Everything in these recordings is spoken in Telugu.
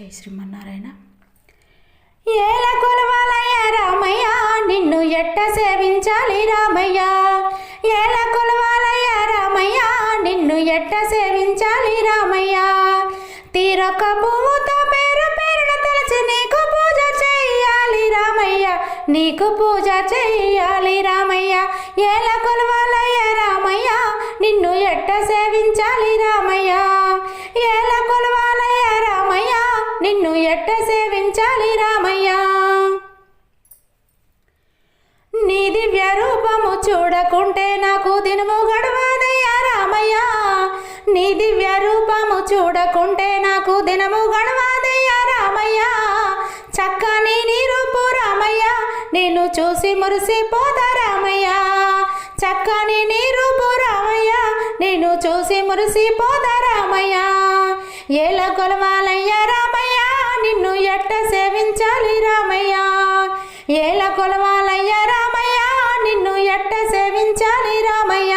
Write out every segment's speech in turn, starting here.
జై శ్రీమన్నారాయణ. ఏల కొలవాలయ్య రామయ్య నిన్ను ఎట్ట సేవించాలి రామయ్య? ఏల కొలవాలయ్య రామయ్య నిన్ను ఎట్ట సేవించాలి రామయ్య? తీరొక పువ్వుతో పేరు పేరున తలచి నీకు పూజ చెయ్యాలి రామయ్య. నీకు పూజ చెయ్యాలి రామయ్య. ఏల కొలవాలయ్య రామయ్య నిన్ను ఎట్ట సేవించాలి రామయ్య? ఏల ఎట్ట సేవించాలి రామయ్య? నీ దివ్య రూపము చూడకుంటే నాకు దినము గడవదయ్యా రామయ్య. నీ దివ్య రూపము చూడకుంటే నాకు దినము గడవదయ్యా రామయ్య. చక్కని నీ రూపు రామయ్య నేను చూసి మురిసిపోతా రామయ్య. చక్కని నీ రూపు రామయ్య నేను చూసి మురిసిపోతా రామయ్య. ఏల కొలవాల ఏల కొలవాలయ్య రామయ్య నిన్ను ఎట్ట సేవించాలి రామయ్య?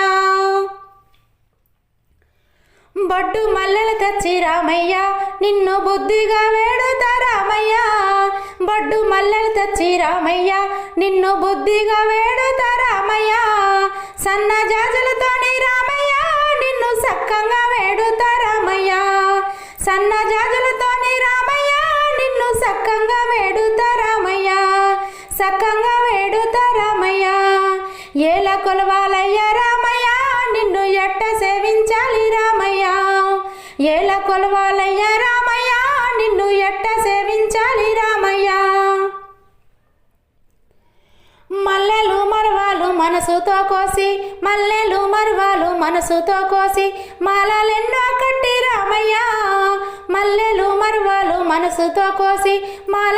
బొడ్డు మల్లెలు తెచ్చి రామయ్య నిన్ను బుద్ధిగా వేడుతా రామయ్య. బొడ్డు మల్లెలు తెచ్చి రామయ్య నిన్ను బుద్ధిగా వేడుతా రామయ్య. సన్న జాజులతోని ఎలా కొలవాలయ్యా రామయ్య నిన్ను ఎట్ట సేవించాలి రామయ్య? ఎలా కొలవాలయ్యా రామయ్య నిన్ను ఎట్ట సేవించాలి రామయ్య? మల్లెలు మరవాలు మనసుతో కోసి మల్లెలు మరవాలు మనసుతో కోసి మాలలెన్నో కట్టి రామయ్య. మల్లెలు మరవాలు మనసుతో కోసి మాల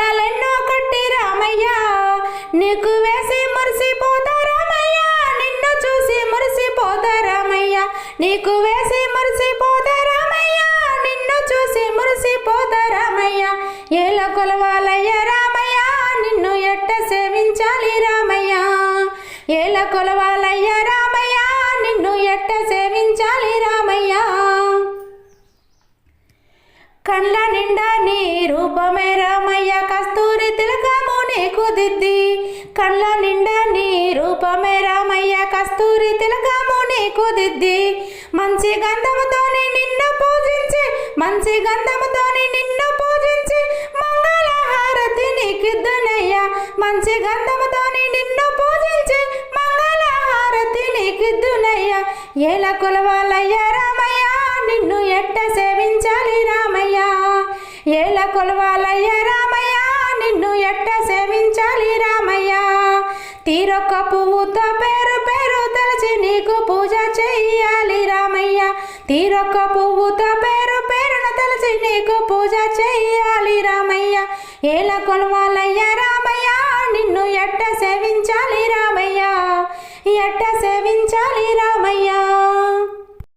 నీకు వేసి మురిసిపోతా రామయ్య? నిన్ను చూసి మురిసిపోతా రామయ్య? ఎలా కొలవాలయ్య రామయ్య నిన్ను ఎట్ట సేవించాలి రామయ్య? ఎలా కొలవాలయ్య రామయ్య నిన్ను ఎట్ట సేవించాలి రామయ్య? కండ్ల నిండా నీ రూపమే రామయ్య కస్తూరి తిలకము నీకు దిద్ది. కళ్ళ నిండా నీ రూపమే రామయ్య. కస్తూరి తిలకము నీకు దిద్ది. మంచి గంధముతోని నిన్ను పూజించి మంచి గంధముతోని నిన్ను పూజించి మంగళ హారతి నీకిద్దునయ్యా. మంచి గంధముతోని నిన్ను పూజించి మంగళ హారతి నీకిద్దునయ్యా. ఏల కొలవాలయ్యా రామయ్య నిన్ను ఎట్ట సేవించాలి రామయ్య? ఏల కొలవాలయ్యా రామయ్య తీరొక్క పువ్వుతో పేరు పేరు తలచి నీకు పూజ చెయ్యాలి రామయ్య. తీరొక్క పువ్వుతో పేరు పేరును తలచి నీకు పూజ చెయ్యాలి రామయ్య. ఏల కొలవాలయ్యా రామయ్య నిన్ను ఎట్ట సేవించాలి రామయ్య? ఎట్ట